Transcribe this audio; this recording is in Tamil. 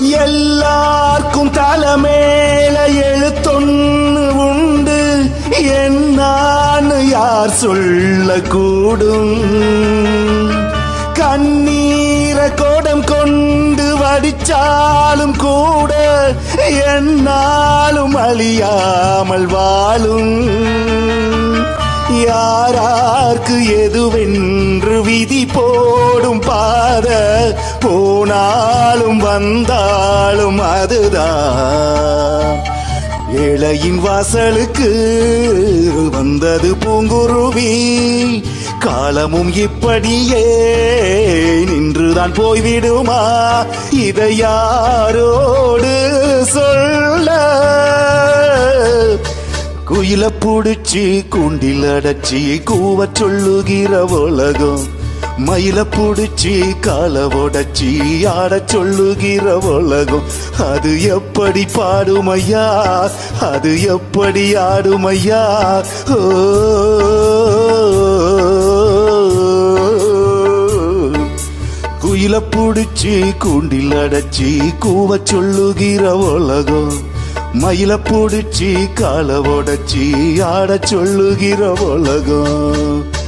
எல்லாருக்கும் தலைமேல எழுத்தொன்னு உண்டு. என்னான்னு யார் சொல்லக்கூடும். கண்ணீர கோடம் கொண்டு வடிச்சாலும் கூட என்னாலும் அழியாமல் வாழும். யாரார்க்கு எதுவென்று விதி போடும் பாத போனாலும் வந்தாலும் அதுதான். இளையின் வாசலுக்கு வந்தது பூங்குருவி. காலமும் இப்படியே நின்றுதான் போய்விடுமா? இதை யாரோடு சொல்ல? குயில புடிச்சு குண்டில் அடைச்சி கூவச் சொல்லுகிற உலகம். மயில புடிச்சி கால உடச்சி ஆட சொல்லுகிற உலகம். அது எப்படி பாடுமையா? அது எப்படி ஆடுமையா? ஓ. குயில புடிச்சி கூண்டில் அடைச்சி கூவ சொல்லுகிற உலகம். மயில புடிச்சி கால உடச்சி ஆட சொல்லுகிற உலகம்.